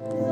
Господь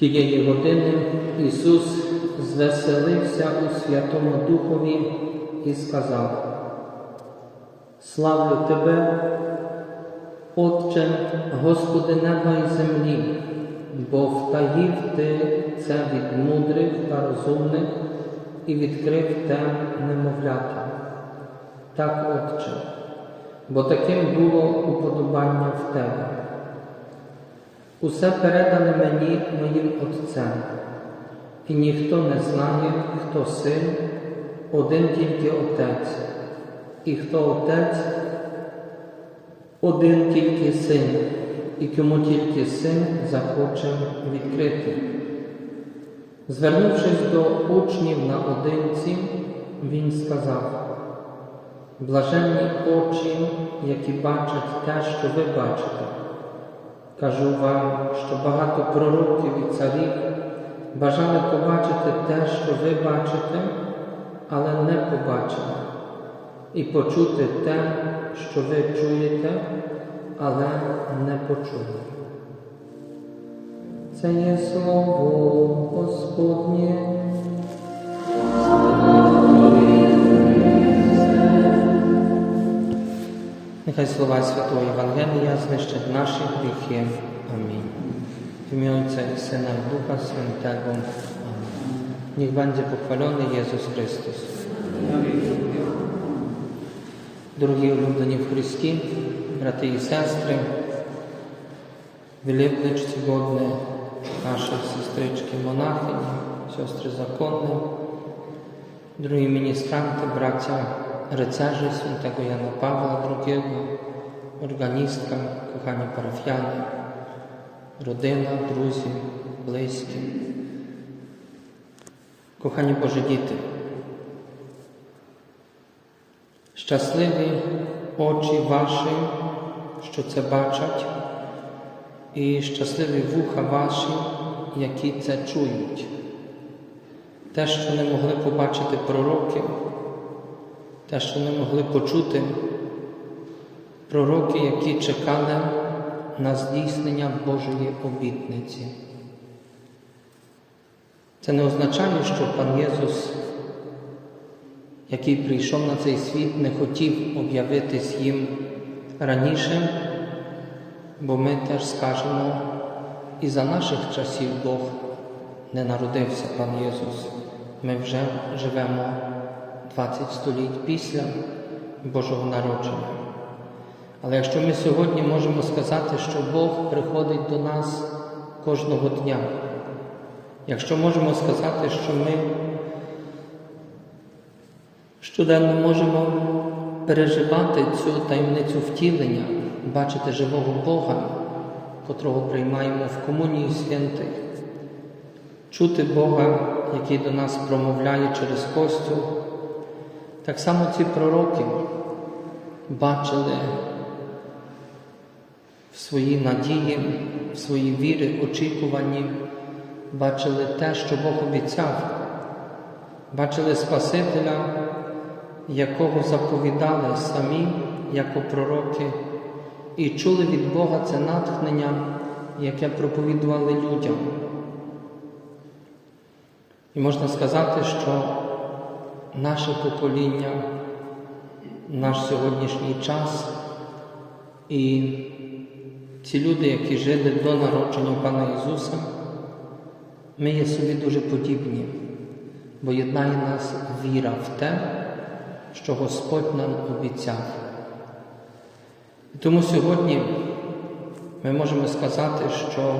Тієї години Ісус звеселився у Святому Духові і сказав: Славлю Тебе, Отче, Господи неба і землі, бо втаїв Ти це від мудрих та розумних і відкрив те немовлята. Так, Отче, бо таким було уподобання в Тебе. Усе передане мені моїм Отцем, і ніхто не знає, хто син, один тільки Отець, і хто Отець, один тільки син, і кому тільки син захоче відкрити. Звернувшись до учнів наодинці, він сказав: Блаженні очі, які бачать те, що ви бачите. Кажу вам, що багато пророків і царів бажали побачити те, що ви бачите, але не побачили, і почути те, що ви чуєте, але не почули. Це є слово Господнє. Нехай слова Святого Євангелія знищать наші гріхи. Амінь. W imię Ojca i Syna i Ducha Świętego. Amen. Niech będzie pochwalony Jezus Chrystus. Дорогі улюблені в Христі, брати і сестри, виліплич сьогодні наші сестрички монахині, сестри законні, дорогі міністранти, браття rycerzy świętego Jana Pawła II, organistka, kochani parafianie, rodzina, друзі, близькі, кохані Божі діти. Щасливі очі ваші, що це бачать, і щасливі вуха ваші, які це чують. Те, що не могли побачити пророки, те, що не могли почути пророки, які чекали на здійснення Божої обітниці. Це не означає, що пан Єсус, який прийшов на цей світ, не хотів об'явитись їм раніше, бо ми теж скажемо, і за наших часів Бог не народився, пан Єсус. Ми вже живемо 20 століть після Божого народження. Але якщо ми сьогодні можемо сказати, що Бог приходить до нас кожного дня, якщо можемо сказати, що ми щоденно можемо переживати цю таємницю втілення, бачити живого Бога котрого приймаємо в комунії святих, чути Бога, який до нас промовляє через Костю. Так само ці пророки бачили в своїй надії, в своїй вірі, очікуванні, бачили те, що Бог обіцяв, бачили Спасителя, якого заповідали самі, як пророки, і чули від Бога це натхнення, яке проповідували людям. І можна сказати, що наше покоління, наш сьогоднішній час і ці люди, які жили до народження Пана Ісуса, ми є собі дуже подібні, бо єднає нас віра в те, що Господь нам обіцяв. І тому сьогодні ми можемо сказати, що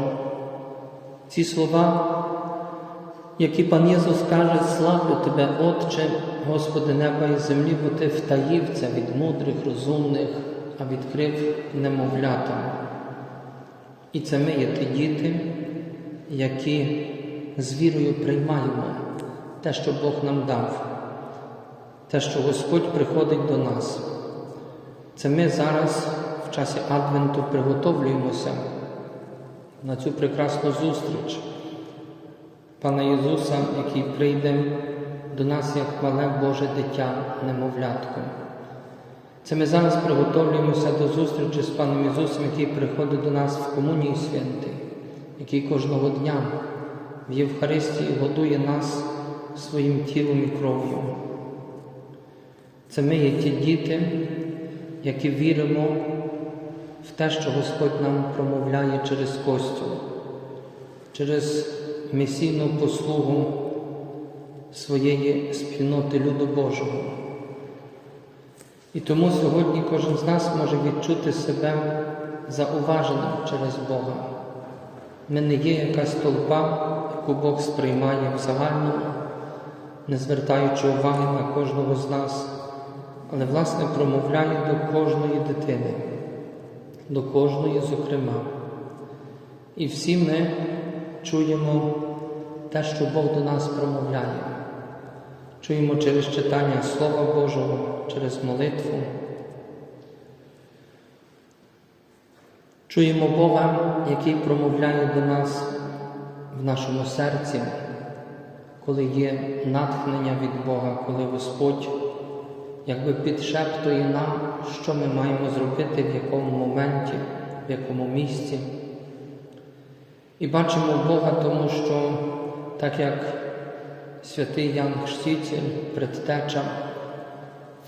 ці слова, які пан Єсус каже, славлю Тебе, Отче, Господи неба і землі, бо Ти втаїв це від мудрих, розумних, а відкрив немовлятам. І це ми є ті діти, які з вірою приймаємо те, що Бог нам дав, те, що Господь приходить до нас. Це ми зараз в часі Адвенту приготовлюємося на цю прекрасну зустріч Пана Ісуса, який прийде до нас як мале Боже дитя, немовлятко. Це ми зараз приготовлюємося до зустрічі з Паном Ісусом, який приходить до нас в комунії святий, який кожного дня в Євхаристії годує нас своїм тілом і кров'ю. Це ми є ті діти, які віримо в те, що Господь нам промовляє через Костю, через місійну послугу своєї спільноти люду Божого. І тому сьогодні кожен з нас може відчути себе зауваженим через Бога. Ми не є якась толпа, яку Бог сприймає в загальному, не звертаючи уваги на кожного з нас, але, власне, промовляє до кожної дитини, до кожної, зокрема. І всі ми чуємо те, що Бог до нас промовляє. Чуємо через читання Слова Божого, через молитву. Чуємо Бога, який промовляє до нас в нашому серці, коли є натхнення від Бога, коли Господь якби підшептує нам, що ми маємо зробити, в якому моменті, в якому місці. І бачимо Бога, тому що так як святий Ян Хштіцін, предтеча,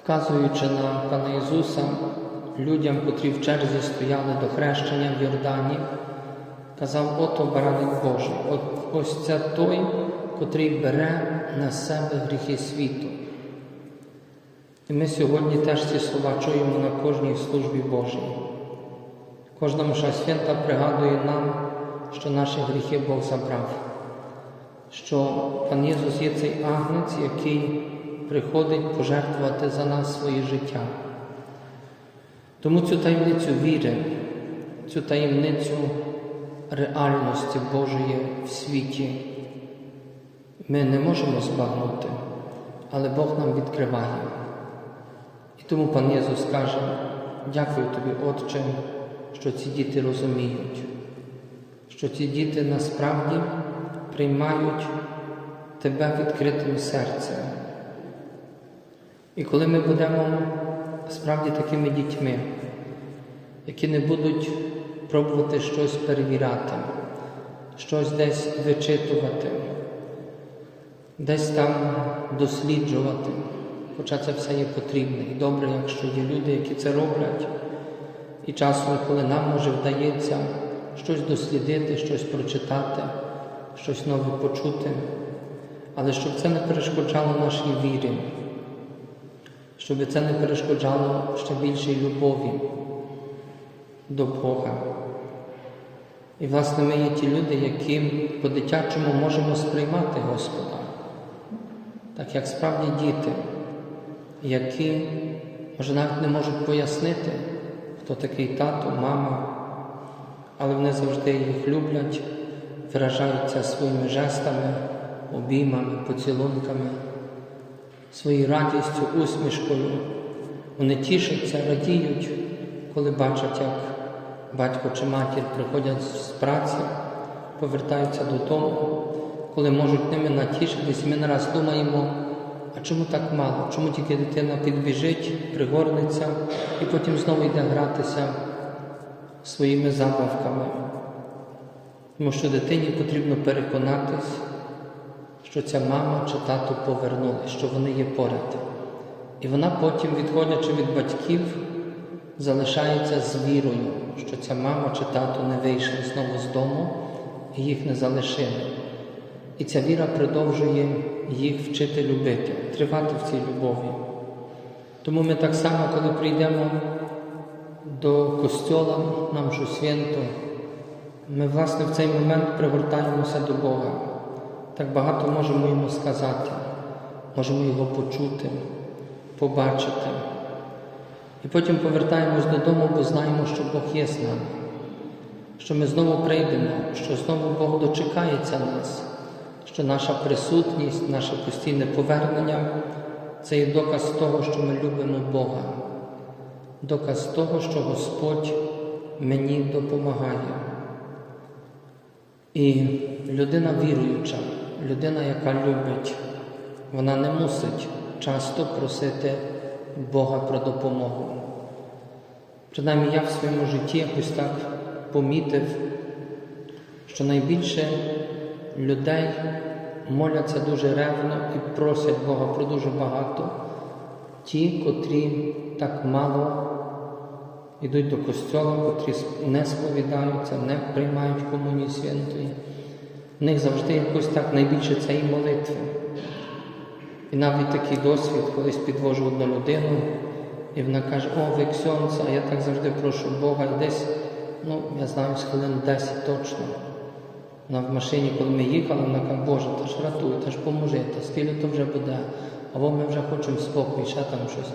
вказуючи на Пана Ісуса, людям, котрі в черзі стояли до хрещення в Йордані, казав, ото бараник Божий, от ось це той, котрий бере на себе гріхи світу. І ми сьогодні теж ці слова чуємо на кожній службі Божій. Кожна мша свята пригадує нам, що наші гріхи Бог забрав що Пан Єсус є цей агнець, який приходить пожертвувати за нас своє життя. Тому цю таємницю віри, цю таємницю реальності Божої в світі ми не можемо збагнути, але Бог нам відкриває. І тому пан Єсус каже, дякую тобі, Отче, що ці діти розуміють, що ці діти насправді приймають тебе відкритим серцем. І коли ми будемо справді такими дітьми, які не будуть пробувати щось перевіряти, щось десь вичитувати, десь там досліджувати, хоча це все є потрібне і добре, якщо є люди, які це роблять, і часом, коли нам може вдається щось дослідити, щось прочитати щось нове почути, але щоб це не перешкоджало нашій вірі, щоб це не перешкоджало ще більшій любові до Бога. І, власне, ми є ті люди, які по-дитячому можемо сприймати Господа, так як справді діти, які, може, навіть не можуть пояснити, хто такий тато, мама, але вони завжди їх люблять, виражаються своїми жестами, обіймами, поцілунками, своєю радістю, усмішкою. Вони тішаться, радіють, коли бачать, як батько чи матір приходять з праці, повертаються додому, коли можуть ними натішитись. Ми не раз думаємо, а чому так мало? Чому тільки дитина підбіжить, пригорнеться і потім знову йде гратися своїми забавками? Тому що дитині потрібно переконатись, що ця мама чи тато повернули, що вони є поряд. І вона потім, відходячи від батьків, залишається з вірою, що ця мама чи тато не вийшли знову з дому і їх не залишили. І ця віра продовжує їх вчити любити, тривати в цій любові. Тому ми так само, коли прийдемо до костьола, нам що свято, ми, власне, в цей момент пригортаємося до Бога. Так багато можемо йому сказати, можемо його почути, побачити. І потім повертаємось додому, бо знаємо, що Бог є з нами, що ми знову прийдемо, що знову Бог дочекається нас, що наша присутність, наше постійне повернення це є доказ того, що ми любимо Бога, доказ того, що Господь мені допомагає. І людина віруюча, людина, яка любить, вона не мусить часто просити Бога про допомогу. Принаймні я в своєму житті якось так помітив, що найбільше людей моляться дуже ревно і просять Бога про дуже багато, ті, котрі так мало йдуть до костьола, котрі не сповідаються, не приймають комунії святої. В них завжди якось так найбільше це і молитви. І навіть такий досвід, колись підвожу одну людину, і вона каже, о, ви ксьонце, а я так завжди прошу Бога, і десь, ну, я знаю, з хвилин 10 точно. Вона в машині, коли ми їхали, вона каже, Боже, та ж ратуй, та ж поможи, та скільки то вже буде, або ми вже хочемо спокій, ще там щось.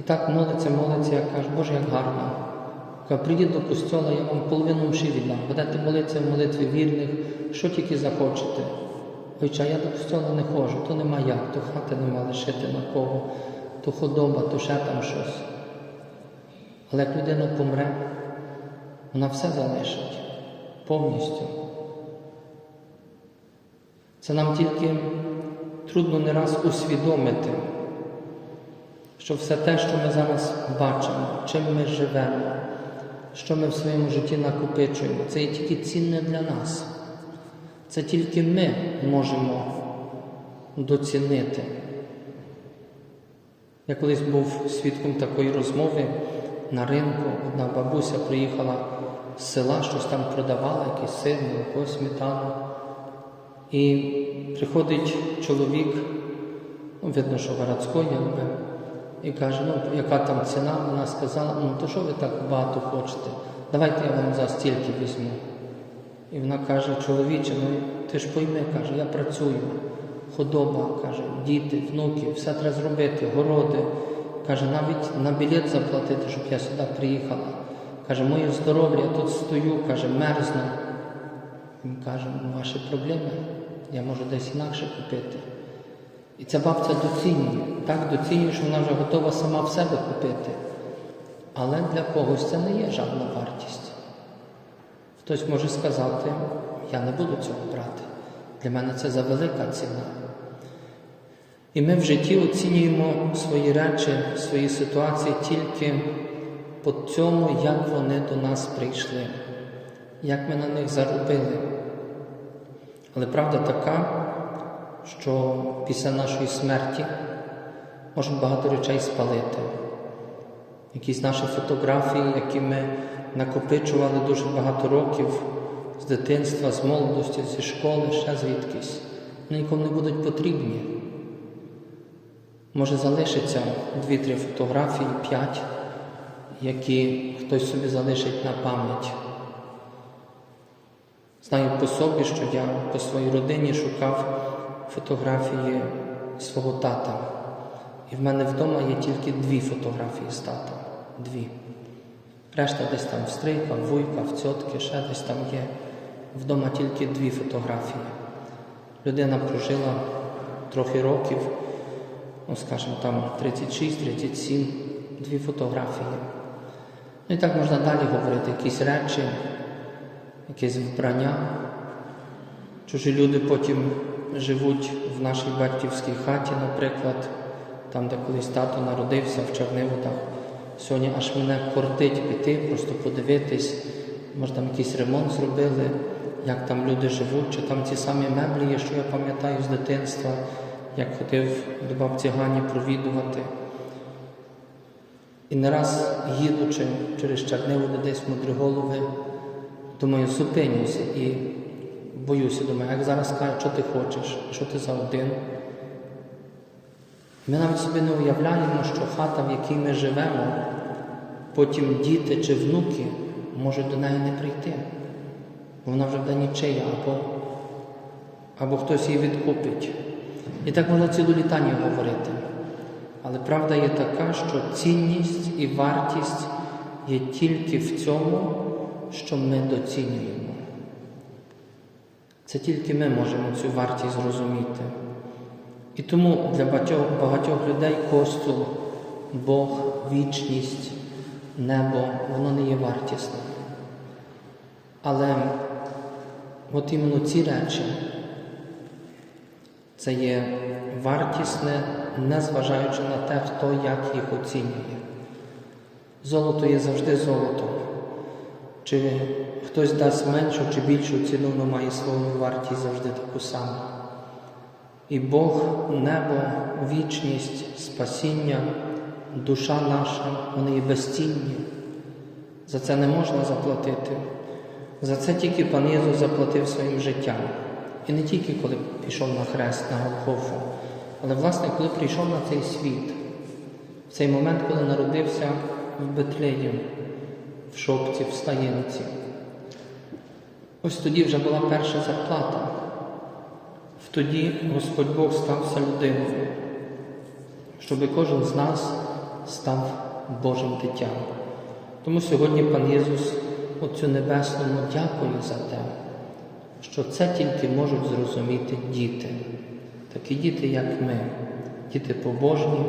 І так молиться, молиться, я кажу, Боже, як гарно. Каже, прийдіть до костьола, я вам половину мші віддам. Будете молитися в молитві вірних, що тільки захочете. Хоча я до костьола не ходжу, то нема як, то хати нема лишити на кого, то худоба, то ще там щось. Але як людина помре, вона все залишить повністю. Це нам тільки трудно не раз усвідомити, що все те, що ми зараз бачимо, чим ми живемо, що ми в своєму житті накопичуємо, це є тільки цінне для нас. Це тільки ми можемо доцінити. Я колись був свідком такої розмови на ринку. Одна бабуся приїхала з села, щось там продавала, якийсь сир, молоко, сметану. І приходить чоловік, ну, видно, що городський, якби, і каже, ну, яка там ціна, вона сказала, ну то що ви так багато хочете? Давайте я вам за стільки візьму. І вона каже, чоловіче, ну ти ж пойми, каже, я працюю, худоба, каже, діти, внуки, все треба зробити, городи. Каже, навіть на білет заплатити, щоб я сюди приїхала. Каже, моє здоров'я, я тут стою, каже, мерзну. Він каже, ну, ваші проблеми, я можу десь інакше купити. І ця бабця доцінює, так доцінює, що вона вже готова сама в себе купити. Але для когось це не є жадна вартість. Хтось може сказати, я не буду цього брати. Для мене це за велика ціна. І ми в житті оцінюємо свої речі, свої ситуації тільки по цьому, як вони до нас прийшли, як ми на них заробили. Але правда така, що після нашої смерті можуть багато речей спалити. Якісь наші фотографії, які ми накопичували дуже багато років з дитинства, з молодості, зі школи, ще звідкись, вони нікому не будуть потрібні. Може залишиться дві-три фотографії, п'ять, які хтось собі залишить на пам'ять. Знаю по собі, що я по своїй родині шукав фотографії свого тата. І в мене вдома є тільки дві фотографії з тата. Дві. Решта десь там в стрийка, в вуйка, в цьотки, ще десь там є. Вдома тільки дві фотографії. Людина прожила трохи років, ну скажімо там 36-37, дві фотографії. Ну і так можна далі говорити, якісь речі, якесь вбрання. Чужі люди потім живуть в нашій батьківській хаті, наприклад, там, де колись тато народився в Черниводах. Сьогодні аж мене кортить піти, просто подивитись, може там якийсь ремонт зробили, як там люди живуть, чи там ті самі меблі є, що я пам'ятаю з дитинства, як ходив до бабці Гані провідувати. І не раз їдучи через Черниводи десь в Мудриголови, думаю, зупинюся і боюся, думаю, як зараз кажуть, що ти хочеш, що ти за один. Ми навіть собі не уявляємо, що хата, в якій ми живемо, потім діти чи внуки можуть до неї не прийти. Бо вона вже буде нічия, або, або хтось її відкупить. І так можна цілу літання говорити. Але правда є така, що цінність і вартість є тільки в цьому, що ми доцінюємо. Це тільки ми можемо цю вартість зрозуміти. І тому для багатьох, багатьох людей костюл, Бог, вічність, небо, воно не є вартісним. Але от іменно ці речі це є вартісне, незважаючи на те, хто як їх оцінює. Золото є завжди золото. Чи хтось дасть меншу чи більшу ціну, воно має свою вартість завжди таку саму. І Бог, небо, вічність, спасіння, душа наша, вони є безцінні. За це не можна заплатити. За це тільки пан Єсус заплатив своїм життям. І не тільки коли пішов на хрест, на Голгофу, але власне, коли прийшов на цей світ, в цей момент, коли народився в Бетлеєм, в шопці, в стаєнці. Ось тоді вже була перша зарплата. Тоді Господь Бог стався людиною, щоб кожен з нас став Божим дитям. Тому сьогодні пан Єсус Отцю Небесному дякує за те, що це тільки можуть зрозуміти діти, такі діти, як ми, діти побожні,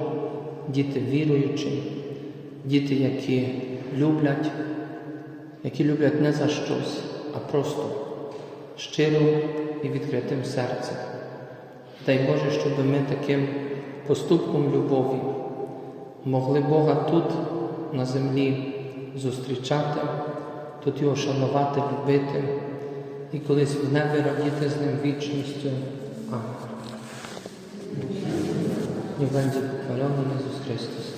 діти віруючі, діти, які люблять, які люблять не за щось, а просто щиро і відкритим серцем. Дай Боже, щоб ми таким поступком любові могли Бога тут, на землі, зустрічати, тут його шанувати, любити і колись в небі радіти з ним вічністю. Амінь. І będzie pochwalony Jezus Chrystus.